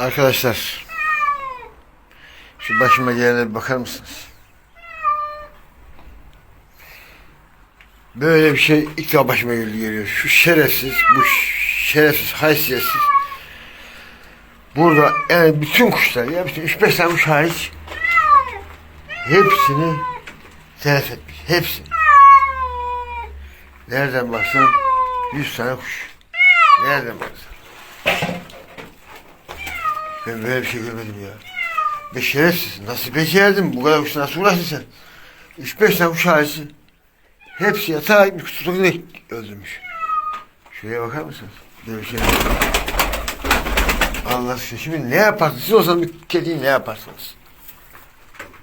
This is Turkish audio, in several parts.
Arkadaşlar şu başıma gelene bir bakar mısınız? Böyle bir şey ilk defa başıma geliyor. Şu şerefsiz, bu şerefsiz, haysiyetsiz. Burada yani bütün kuşlar ya bütün 3-5 tane kuş hariç hepsini telef etmiş. Hepsini. Nereden baksan 100 tane kuş. Nereden baksan. Ben böyle bir şey görmedim ya. Be şerefsiz. Nasıl becerdin? Bu kadar kuşu nasıl uğraştın sen? Üç beş tane kuş harici. Hepsi yatağa gitmiş. Tutuklu öldürmüş. Şuraya bakar mısınız? Böyle şey. Allah aşkına şimdi ne yaparsınız? Siz olsanız bir kediyi ne yaparsınız?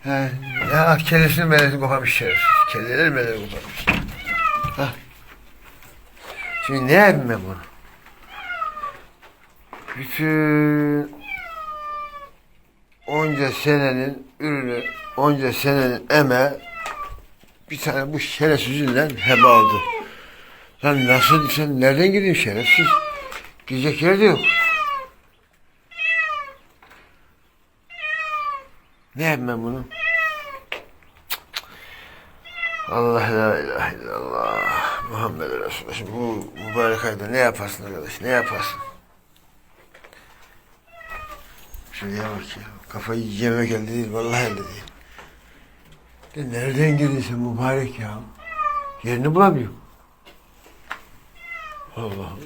He, ya kellesini melesini koparmış şerefsiz. Kelleleri meleri koparmış. Hah. Şimdi ne yapayım ben bunu? Bütün onca senenin ürünü, onca senenin emeği bir tane bu şerefsiz yüzünden heba oldu. Lan nasıl sen nereden gidiyorsun şerefsiz? Gidecek yer yok. Ne yapayım bunu? Allah la ilahe illallah Muhammed Resulullah. Şimdi bu mübarek ayda ne yaparsın arkadaş? Ne yaparsın? Şuraya bak ya. Kafayı yiyeceğime geldi değil. Vallahi elde değil. De nereden girdiyse mübarek ya. Yerini bulamıyorum. Allah Allah.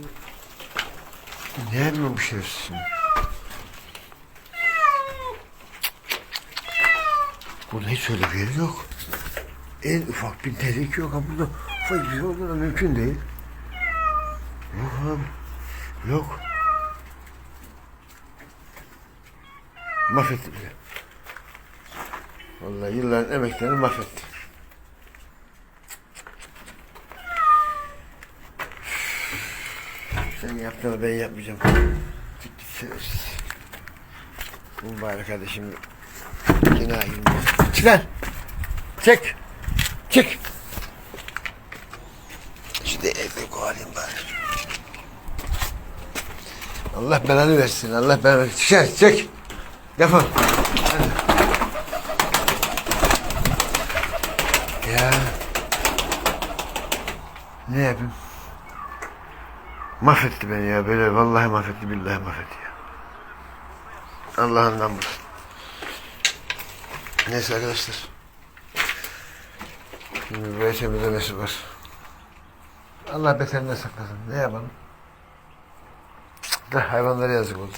Ne şerefsiz şimdi? Burada hiç öyle bir yer yok. En ufak bir delik yok. Ha burada ufak bir şey olduğu da mümkün değil. Yok abi. Yok. Mahvetti bile. Vallahi yılların emeklerini mahvetti. Sen yaptığını ben yapmayacağım. Git git şerefsiz. Mübarek Günah girmez. Çık lan. Çık. Çık. Şimdi evde kovalayayım bari. Allah belanı versin. Allah belanı versin. Çık. Çık. Defol. Hadi. Ya. Ne yapayım? Mahvetti beni ya böyle vallahi mahvetti billahi mahvetti ya. Allah'ından bulsun. Neyse arkadaşlar. Şimdi böyle temizlemesi var. Allah beterinden saklasın. Ne yapalım? Da hayvanlara yazık oldu.